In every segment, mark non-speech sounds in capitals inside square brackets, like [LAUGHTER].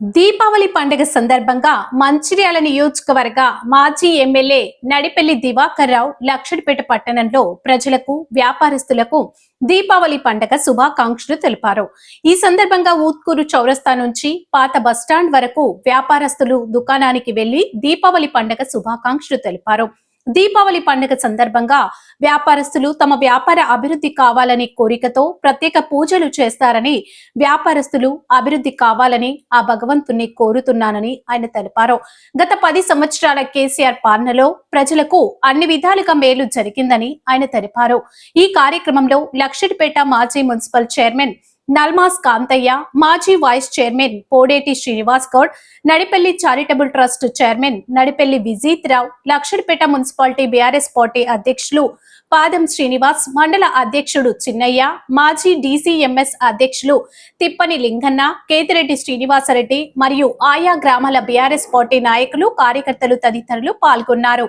దీపావళి పండుగ సందర్భంగా మంచిర్యాల నియోజకవర్గ మాజీ ఎమ్మెల్యే నడిపెల్లి దివాకర్ రావు లక్షడిపేట పట్టణంలో ప్రజలకు వ్యాపారస్తులకు దీపావళి పండుగ శుభాకాంక్షలు తెలిపారు. ఈ సందర్భంగా ఊత్కూరు చౌరస్తా నుంచి పాత బస్టాండ్ వరకు వ్యాపారస్తులు దుకాణానికి వెళ్ళి దీపావళి పండుగ శుభాకాంక్షలు తెలిపారు. దీపావళి పండుగ సందర్భంగా వ్యాపారస్తులు తమ వ్యాపార అభివృద్ధి కావాలనే కోరికతో ప్రత్యేక పూజలు చేస్తారని వ్యాపారస్తులు అభివృద్ధి కావాలని ఆ భగవంతుణ్ణి కోరుతున్నానని ఆయన తెలిపారు. గత పది సంవత్సరాల కేసీఆర్ పాలనలో ప్రజలకు అన్ని విధాలుగా మేలు జరిగిందని ఆయన తెలిపారు. ఈ కార్యక్రమంలో లక్షడిపేట మాజీ మున్సిపల్ చైర్మన్ నల్మాస్ కాంతయ్య మాజీ vice chairman Podeti Srinivas Goud Nadipelli charitable trust chairman Nadipalli Vijith Rao Luxettipet municipality BRS party అధ్యక్షులు పాదం శ్రీనివాస్ మండల అధ్యక్షుడు చిన్నయ్య మాజీ డీసీఎంఎస్ అధ్యక్షులు తిప్పని లింగన్న కేతిరెడ్డి శ్రీనివాసరెడ్డి మరియు ఆయా గ్రామాల బీఆర్ఎస్ పార్టీ నాయకులు కార్యకర్తలు తదితరులు పాల్గొన్నారు.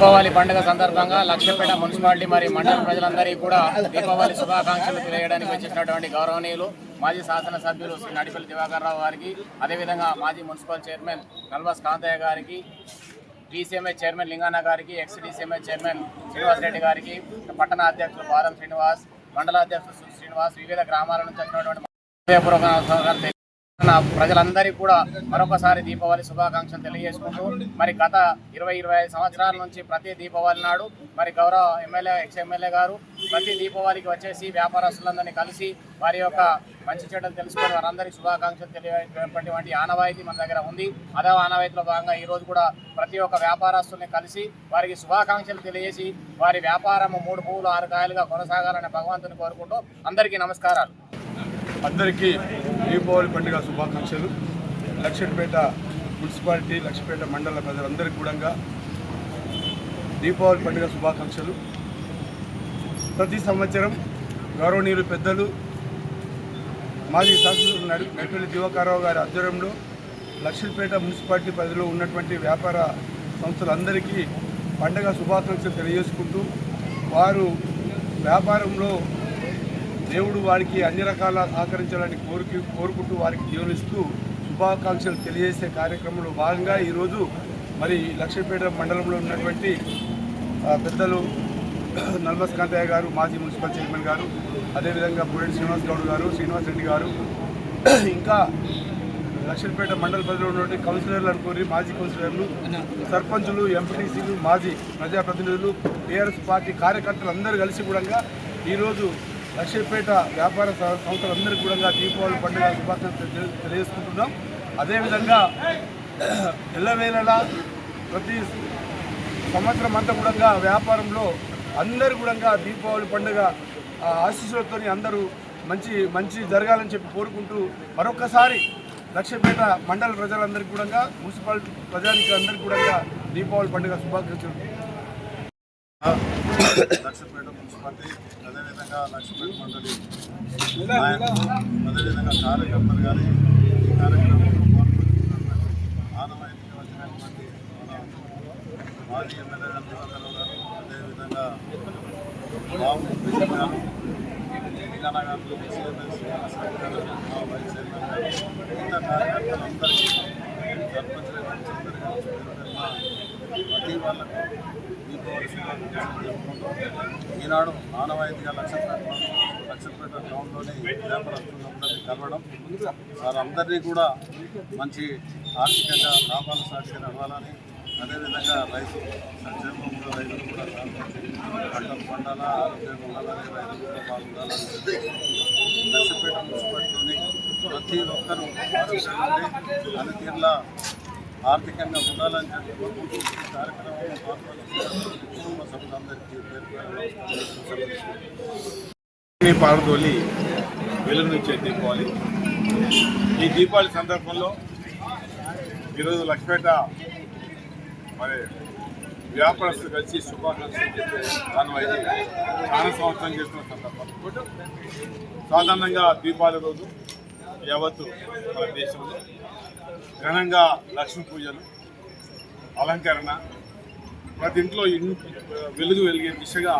దీపావళి పండుగ సందర్భంగా లక్ష్యపేట మున్సిపాలిటీ మరియు మండల ప్రజలందరికీ కూడా దీపావళి శుభాకాంక్షలు తెలియడానికి వచ్చినటువంటి గౌరవనీయులు మాజీ శాసనసభ్యులు శ్రీ నడిపల్లి దివాకర్ రావు గారికి అదేవిధంగా మాజీ మున్సిపల్ చైర్మన్ నల్వాస్ కాంతయ్య గారికి డీసీఎంఏ చైర్మన్ లింగాన గారికి ఎక్స్డీసీఎంఏ చైర్మన్ శ్రీనివాస్ రెడ్డి గారికి పట్టణ అధ్యక్షులు పాదం శ్రీనివాస్ మండల అధ్యక్షులు శ్రీనివాస్ వివిధ గ్రామాల నుంచి వచ్చినటువంటి ప్రజలందరికీ కూడా మరొకసారి దీపావళి శుభాకాంక్షలు తెలియజేసుకుంటూ మరి గత ఇరవై ఇరవై ఐదు సంవత్సరాల నుంచి ప్రతి దీపావళి నాడు మరి గౌరవ ఎమ్మెల్యే ఎక్స్ ఎమ్మెల్యే గారు ప్రతి దీపావళికి వచ్చేసి వ్యాపారస్తులందరినీ కలిసి వారి యొక్క మంచి చెడ్డలు తెలుసుకొని వారందరికీ శుభాకాంక్షలు తెలియటువంటి ఆనవాయితీ మన దగ్గర ఉంది. అదే ఆనవాయితీలో భాగంగా ఈ రోజు కూడా ప్రతి ఒక్క వ్యాపారస్తుల్ని కలిసి వారికి శుభాకాంక్షలు తెలియజేసి వారి వ్యాపారము మూడు పువ్వులు ఆరు కాయలుగా కొనసాగాలని భగవంతుని కోరుకుంటూ అందరికీ నమస్కారాలు. అందరికీ దీపావళి పండుగ శుభాకాంక్షలు. లక్ష్మీపేట మున్సిపాలిటీ లక్ష్మీపేట మండల ప్రజలందరికీ కూడా దీపావళి పండుగ శుభాకాంక్షలు. ప్రతి సంవత్సరం గౌరవనీయులు పెద్దలు మాజీ శాసనసభ్యులు నడి దివాకారావు గారి ఆధ్వర్యంలో లక్ష్మీపేట మున్సిపాలిటీ పరిధిలో ఉన్నటువంటి వ్యాపార సంస్థలందరికీ పండుగ శుభాకాంక్షలు తెలియజేసుకుంటూ వారు వ్యాపారంలో దేవుడు వారికి అన్ని రకాల సహకరించాలని కోరిక కోరుకుంటూ వారికి జీవనిస్తూ శుభాకాంక్షలు తెలియజేసే కార్యక్రమంలో భాగంగా ఈరోజు మరి లక్ష్మీపేట మండలంలో ఉన్నటువంటి పెద్దలు [CLEARS THROAT] నల్మస్ కాంతయ్య గారు మాజీ మున్సిపల్ చైర్మన్ గారు అదేవిధంగా బురెడ్డి శ్రీనివాస్ గౌడ్ గారు శ్రీనివాస్ రెడ్డి గారు [CLEARS THROAT] ఇంకా లక్ష్మీపేట మండల పరిధిలో ఉన్నటువంటి కౌన్సిలర్లు అనుకోని మాజీ కౌన్సిలర్లు సర్పంచులు ఎంపీటీసీలు మాజీ ప్రజాప్రతినిధులు టీఆర్ఎస్ పార్టీ కార్యకర్తలు అందరూ కలిసి కూడా ఈరోజు లక్ష్మీపేట వ్యాపార సంస్థలందరికీ కూడా దీపావళి పండుగ శుభాకాంక్షలు తెలియజేసుకుంటున్నాం. అదేవిధంగా [CLEARS THROAT] ఎల్లవేళలా ప్రతి సంవత్సరం అంతా కూడా వ్యాపారంలో అందరు కూడా దీపావళి పండుగ ఆశీస్సులతో అందరూ మంచి మంచి జరగాలని చెప్పి కోరుకుంటూ మరొకసారి లక్ష్మీపేట మండల ప్రజలందరికీ కూడా మున్సిపాలిటీ ప్రజానికి అందరికీ కూడా దీపావళి పండుగ శుభాకాంక్షలు లక్ష్మీపేట మున్సిపాలిటీ అదేవిధంగా లక్ష్మీపేట మండలి అదేవిధంగా కార్యకర్తలు కానీ ఈ కార్యక్రమంలో పాల్గొంటున్నటువంటి ఆనవాయితీగా వచ్చినటువంటి మన మాజీ ఎమ్మెల్యే గారు గారు అదేవిధంగా బాబు కృష్ణ గారు తెలంగాణ గారు సిఎంఎస్ గారు మా వైస్ చైర్మన్ గారు మిగతా కార్యకర్తలందరికీ సర్పంచులు ప్రతి వాళ్ళకు దీపావళి ఈనాడు ఆనవాయితీగా లక్షపేట లక్షపేట గ్రౌండ్లోని వ్యాపారస్తులందరినీ కలవడం వారందరినీ కూడా మంచి ఆర్థికంగా లాభాలు సాధించి నడవాలని అదేవిధంగా రైతు సంక్షేమంలో రైతులు కూడా పంటలు పండాలా ఆరోగ్యంగా ఉండాలని రైతులు కూడా బాగుండాలని లక్షపేట మున్సిపాలిటీలోని ప్రతి ఒక్కరూ ఆరోగ్యంగా ఉండి అన్ని తీర్లా ఆర్థికంగా ఉండాలని చెప్పి కోరుకుంటూ ఈ కార్యక్రమంలో పాల్గొన్న కుటుంబ సభ్యులందరికీ పేరు పారదోలి వెలుగునిచ్చే దీపావళి. ఈ దీపావళి సందర్భంలో ఈరోజు లక్ష్మేట మరి వ్యాపారస్తులు కలిసి శుభాకాంక్షలు చెప్పే దానివైతే చాలా సంవత్సరం చేస్తున్న సందర్భం. సాధారణంగా దీపావళి రోజు యావత్తు మన దేశంలో ఘనంగా లక్ష్మీ పూజలు అలంకరణ ప్రతి ఇంట్లో వెలుగు వెలిగే దిశగా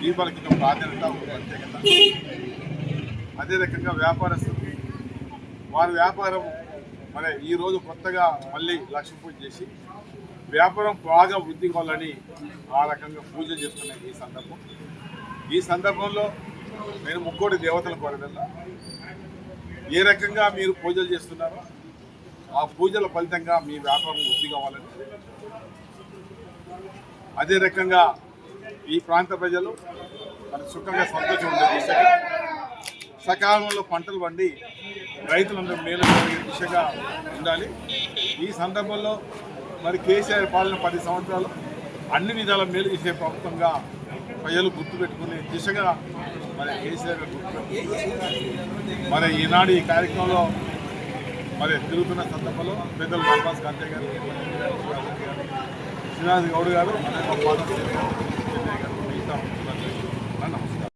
దీపాలకి ఒక ప్రాధాన్యత ఒక ప్రత్యేకత అదే రకంగా వ్యాపారస్తులకి వారి వ్యాపారం మరి ఈరోజు కొత్తగా మళ్ళీ లక్ష్మీ పూజ చేసి వ్యాపారం బాగా వృద్ధి కావాలని ఆ రకంగా పూజ చేస్తున్న ఈ సందర్భం. ఈ సందర్భంలో నేను ముక్కోటి దేవతల కోరదల్లా ఏ రకంగా మీరు పూజలు చేస్తున్నారో ఆ పూజల ఫలితంగా మీ వ్యాపారం వృద్ధి కావాలని. అదే రకంగా ఈ ప్రాంత ప్రజలు మరి సుఖంగా సంతోషం ఉండే దిశగా సకాలంలో పంటలు పండి రైతులందరూ మేలు జరిగే దిశగా ఉండాలి. ఈ సందర్భంలో మరి కేసీఆర్ పాలన పది సంవత్సరాలు అన్ని విధాల మేలు చేసే ప్రభుత్వంగా ప్రజలు గుర్తుపెట్టుకునే దిశగా మరి కేసీఆర్ గారు మరి ఈనాడు ఈ కార్యక్రమంలో మరి తిరుగుతున్న సందర్భంలో పెద్దలు రామదాస్ గాంధీ గారు శ్రీనివాస్ గౌడ్ గారు.